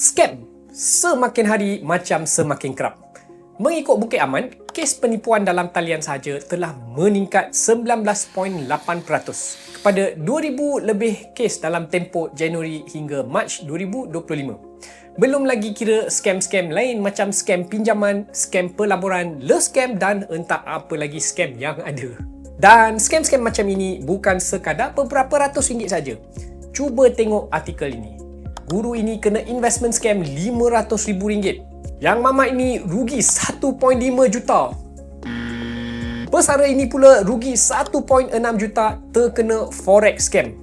Scam semakin hari macam semakin kerap. Mengikut Bukit Aman, kes penipuan dalam talian sahaja telah meningkat 19.8% kepada 2000 lebih kes dalam tempoh Januari hingga Mac 2025. Belum lagi kira scam-scam lain macam scam pinjaman, scam pelaburan, love scam dan entah apa lagi scam yang ada. Dan scam-scam macam ini bukan sekadar beberapa ratus ringgit saja. Cuba tengok artikel ini guru ini kena investment scam RM500,000. Yang mamat ini rugi 1.5 juta. Pesara ini pula rugi 1.6 juta terkena forex scam.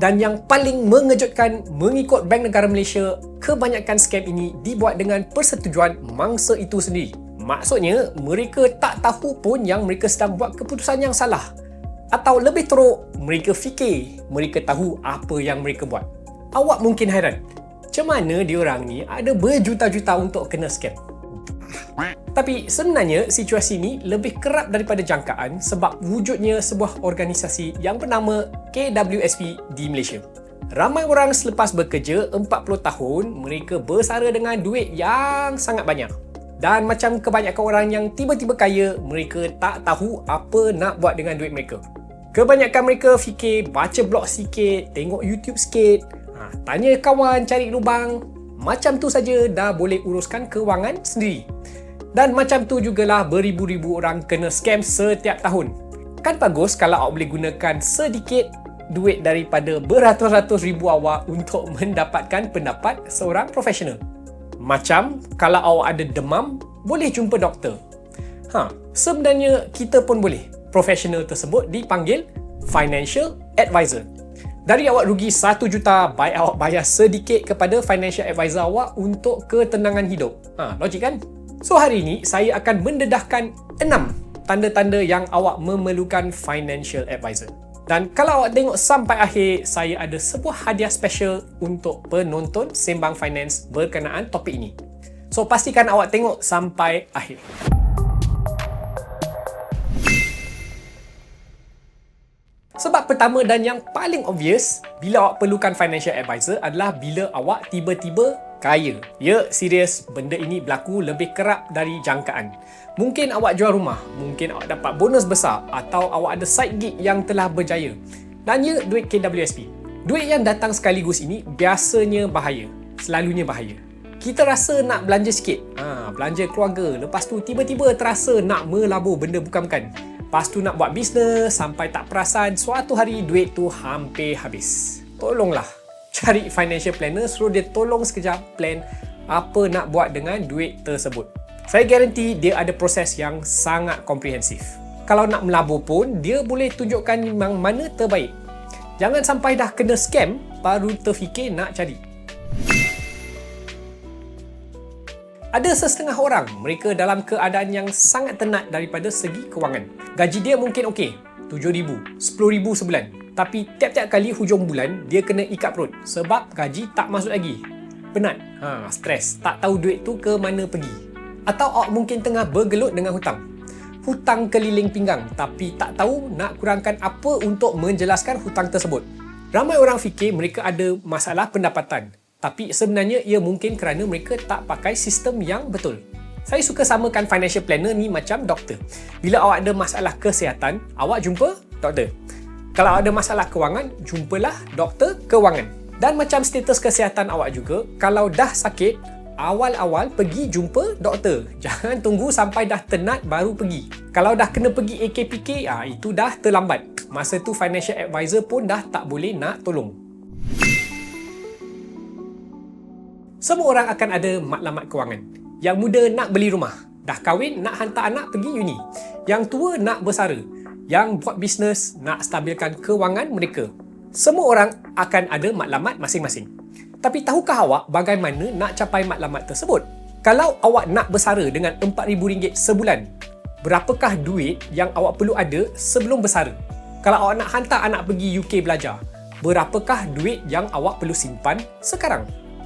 Dan yang paling mengejutkan mengikut Bank Negara Malaysia, kebanyakan scam ini dibuat dengan persetujuan mangsa itu sendiri. Maksudnya, mereka tak tahu pun yang mereka sedang buat keputusan yang salah. Atau lebih teruk, mereka fikir mereka tahu apa yang mereka buat awak mungkin hairan. Macam mana diorang ni ada berjuta-juta untuk kena scam? Tapi sebenarnya situasi ini lebih kerap daripada jangkaan sebab wujudnya sebuah organisasi yang bernama KWSP di Malaysia. Ramai orang selepas bekerja 40 tahun, mereka bersara dengan duit yang sangat banyak. Dan macam kebanyakan orang yang tiba-tiba kaya, mereka tak tahu apa nak buat dengan duit mereka. Kebanyakan mereka fikir baca blog sikit, tengok YouTube sikit, tanya kawan cari lubang. Macam tu saja dah boleh uruskan kewangan sendiri. Dan macam tu jugalah beribu-ribu orang kena scam setiap tahun. Kan bagus kalau awak boleh gunakan sedikit duit daripada beratus-ratus ribu awak untuk mendapatkan pendapat seorang profesional. Macam kalau awak ada demam, boleh jumpa doktor. Ha, sebenarnya kita pun boleh. Profesional tersebut dipanggil financial advisor. Dari awak rugi 1 juta, baik awak bayar sedikit kepada financial advisor awak untuk ketenangan hidup. Ha, logik kan? So hari ini saya akan mendedahkan 6 tanda-tanda yang awak memerlukan financial advisor. Dan kalau awak tengok sampai akhir, saya ada sebuah hadiah special untuk penonton Sembang Finance berkenaan topik ini. So pastikan awak tengok sampai akhir. Sebab pertama dan yang paling obvious bila awak perlukan financial advisor adalah bila awak tiba-tiba kaya. Ya, serius, benda ini berlaku lebih kerap dari jangkaan. Mungkin awak jual rumah, mungkin awak dapat bonus besar atau awak ada side gig yang telah berjaya. Dan ya, duit KWSP. Duit yang datang sekaligus ini biasanya bahaya. Selalunya bahaya. Kita rasa nak belanja sikit. Ha, belanja keluarga. Lepas tu tiba-tiba terasa nak melabur benda bukan-bukan. Lepas tu nak buat bisnes sampai tak perasan suatu hari duit tu hampir habis. Tolonglah cari financial planner suruh dia tolong sekejap plan apa nak buat dengan duit tersebut. Saya garanti dia ada proses yang sangat komprehensif. Kalau nak melabur pun, dia boleh tunjukkan memang mana terbaik. Jangan sampai dah kena scam, baru terfikir nak cari. Ada sesetengah orang, mereka dalam keadaan yang sangat tenat daripada segi kewangan. Gaji dia mungkin okey, RM7,000, RM10,000 sebulan. Tapi tiap-tiap kali hujung bulan, dia kena ikat perut sebab gaji tak masuk lagi. Penat, ha, stres, tak tahu duit tu ke mana pergi. Atau awak mungkin tengah bergelut dengan hutang. Hutang keliling pinggang tapi tak tahu nak kurangkan apa untuk menjelaskan hutang tersebut. Ramai orang fikir mereka ada masalah pendapatan tapi sebenarnya ia mungkin kerana mereka tak pakai sistem yang betul. Saya suka samakan financial planner ni macam doktor. Bila awak ada masalah kesihatan, awak jumpa doktor. Kalau ada masalah kewangan, jumpalah doktor kewangan. Dan macam status kesihatan awak juga, kalau dah sakit, awal-awal pergi jumpa doktor. Jangan tunggu sampai dah tenat baru pergi. Kalau dah kena pergi AKPK, ah itu dah terlambat. Masa tu financial advisor pun dah tak boleh nak tolong. Semua orang akan ada maklumat kewangan. Yang muda nak beli rumah. Dah kahwin nak hantar anak pergi uni. Yang tua nak bersara. Yang buat bisnes nak stabilkan kewangan mereka. Semua orang akan ada maklumat masing-masing. Tapi tahukah awak bagaimana nak capai maklumat tersebut? Kalau awak nak bersara dengan RM4,000 sebulan, berapakah duit yang awak perlu ada sebelum bersara? Kalau awak nak hantar anak pergi UK belajar, berapakah duit yang awak perlu simpan sekarang?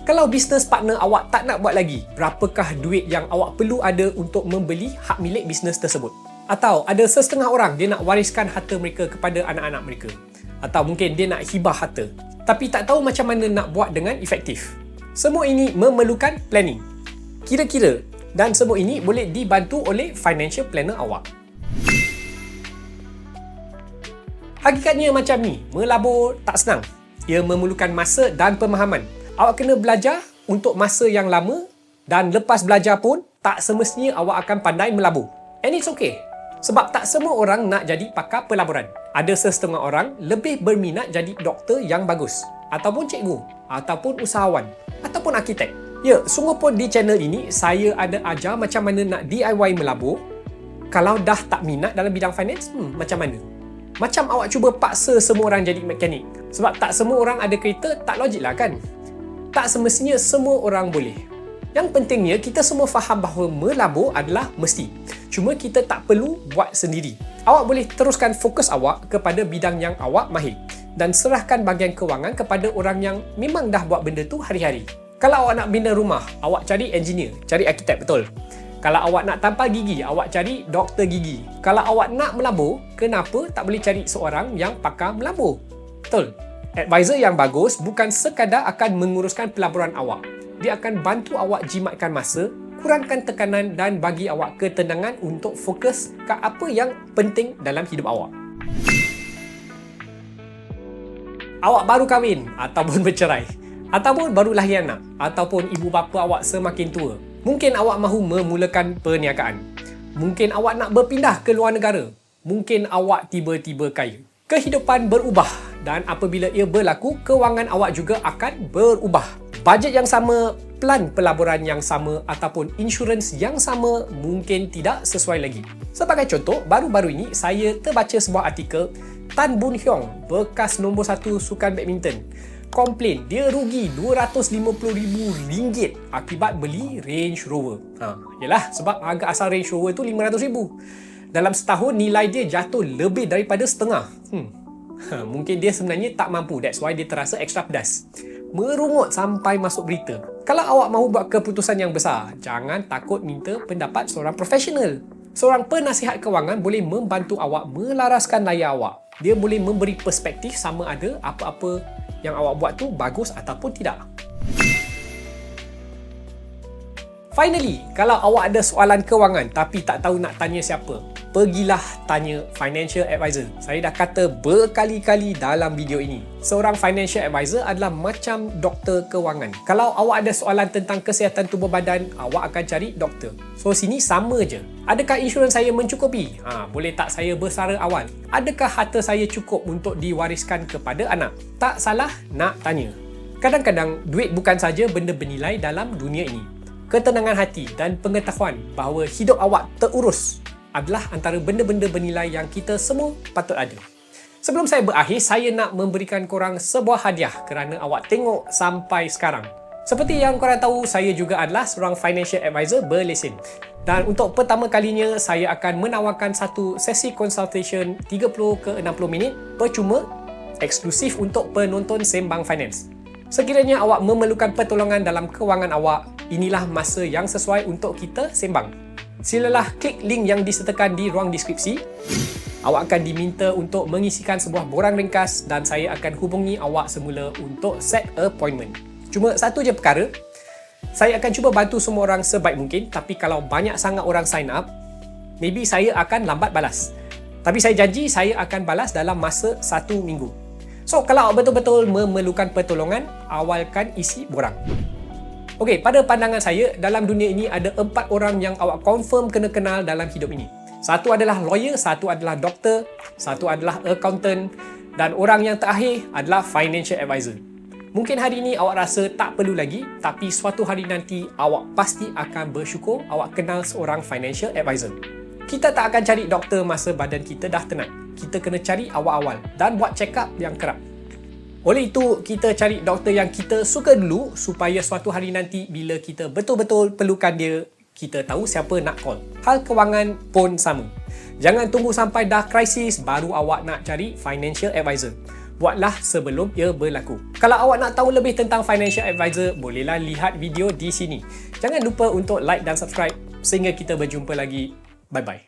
Kalau bisnes partner awak tak nak buat lagi, berapakah duit yang awak perlu ada untuk membeli hak milik bisnes tersebut? Atau ada setengah orang dia nak wariskan harta mereka kepada anak-anak mereka. Atau mungkin dia nak hibah harta. Tapi tak tahu macam mana nak buat dengan efektif. Semua ini memerlukan planning. Kira-kira dan semua ini boleh dibantu oleh financial planner awak. Hakikatnya macam ni, melabur tak senang. Ia memerlukan masa dan pemahaman. Awak kena belajar untuk masa yang lama dan lepas belajar pun tak semestinya awak akan pandai melabur. And it's okay. Sebab tak semua orang nak jadi pakar pelaburan. Ada sesetengah orang lebih berminat jadi doktor yang bagus. Ataupun cikgu. Ataupun usahawan. Ataupun arkitek. Ya, sungguh pun di channel ini saya ada ajar macam mana nak DIY melabur. Kalau dah tak minat dalam bidang finance, hmm, macam mana? Macam awak cuba paksa semua orang jadi mekanik. Sebab tak semua orang ada kereta, tak logik lah kan? Tak semestinya semua orang boleh. Yang pentingnya kita semua faham bahawa melabur adalah mesti. Cuma kita tak perlu buat sendiri. Awak boleh teruskan fokus awak kepada bidang yang awak mahir dan serahkan bahagian kewangan kepada orang yang memang dah buat benda tu hari-hari. Kalau awak nak bina rumah, awak cari engineer, cari arkitek betul. Kalau awak nak tampal gigi, awak cari doktor gigi. Kalau awak nak melabur, kenapa tak boleh cari seorang yang pakar melabur? Betul. Advisor yang bagus bukan sekadar akan menguruskan pelaburan awak, dia akan bantu awak jimatkan masa, kurangkan tekanan dan bagi awak ketenangan untuk fokus ke apa yang penting dalam hidup awak. Awak baru kahwin ataupun bercerai ataupun baru lahir anak ataupun ibu bapa awak semakin tua. Mungkin awak mahu memulakan perniagaan. Mungkin awak nak berpindah ke luar negara. Mungkin awak tiba-tiba kaya. Kehidupan berubah dan apabila ia berlaku, kewangan awak juga akan berubah bajet yang sama, plan pelaburan yang sama ataupun insurans yang sama mungkin tidak sesuai lagi. Sebagai contoh, baru-baru ini saya terbaca sebuah artikel Tan Boon Hyong, bekas nombor satu sukan badminton, komplain dia rugi RM250,000 akibat beli Range Rover. Ha, yalah, sebab harga asal Range Rover tu RM500,000. Dalam setahun nilai dia jatuh lebih daripada setengah. Hmm. Ha, mungkin dia sebenarnya tak mampu, that's why dia terasa extra pedas merungut sampai masuk berita. Kalau awak mahu buat keputusan yang besar, jangan takut minta pendapat seorang profesional. Seorang penasihat kewangan boleh membantu awak melaraskan layar awak. Dia boleh memberi perspektif sama ada apa-apa yang awak buat tu bagus ataupun tidak. Finally, kalau awak ada soalan kewangan tapi tak tahu nak tanya siapa, pergilah tanya financial advisor. Saya dah kata berkali-kali dalam video ini. Seorang financial advisor adalah macam doktor kewangan. Kalau awak ada soalan tentang kesihatan tubuh badan, awak akan cari doktor. So sini sama je. Adakah insurans saya mencukupi? Ha, boleh tak saya bersara awal? Adakah harta saya cukup untuk diwariskan kepada anak? Tak salah nak tanya. Kadang-kadang duit bukan saja benda bernilai dalam dunia ini ketenangan hati dan pengetahuan bahawa hidup awak terurus adalah antara benda-benda bernilai yang kita semua patut ada. Sebelum saya berakhir, saya nak memberikan korang sebuah hadiah kerana awak tengok sampai sekarang. Seperti yang korang tahu, saya juga adalah seorang financial advisor berlesen. Dan untuk pertama kalinya, saya akan menawarkan satu sesi consultation 30 ke 60 minit percuma eksklusif untuk penonton Sembang Finance. Sekiranya awak memerlukan pertolongan dalam kewangan awak, inilah masa yang sesuai untuk kita sembang. Silalah klik link yang disertakan di ruang deskripsi. Awak akan diminta untuk mengisikan sebuah borang ringkas dan saya akan hubungi awak semula untuk set appointment. Cuma satu je perkara, saya akan cuba bantu semua orang sebaik mungkin tapi kalau banyak sangat orang sign up, maybe saya akan lambat balas. Tapi saya janji saya akan balas dalam masa satu minggu. So, kalau betul-betul memerlukan pertolongan, awalkan isi borang. Okey, pada pandangan saya, dalam dunia ini ada empat orang yang awak confirm kena kenal dalam hidup ini. Satu adalah lawyer, satu adalah doktor, satu adalah accountant dan orang yang terakhir adalah financial advisor. Mungkin hari ini awak rasa tak perlu lagi, tapi suatu hari nanti awak pasti akan bersyukur awak kenal seorang financial advisor. Kita tak akan cari doktor masa badan kita dah tenang kita kena cari awal-awal dan buat check up yang kerap. Oleh itu, kita cari doktor yang kita suka dulu supaya suatu hari nanti bila kita betul-betul perlukan dia, kita tahu siapa nak call. Hal kewangan pun sama. Jangan tunggu sampai dah krisis baru awak nak cari financial advisor. Buatlah sebelum ia berlaku. Kalau awak nak tahu lebih tentang financial advisor, bolehlah lihat video di sini. Jangan lupa untuk like dan subscribe sehingga kita berjumpa lagi. Bye-bye.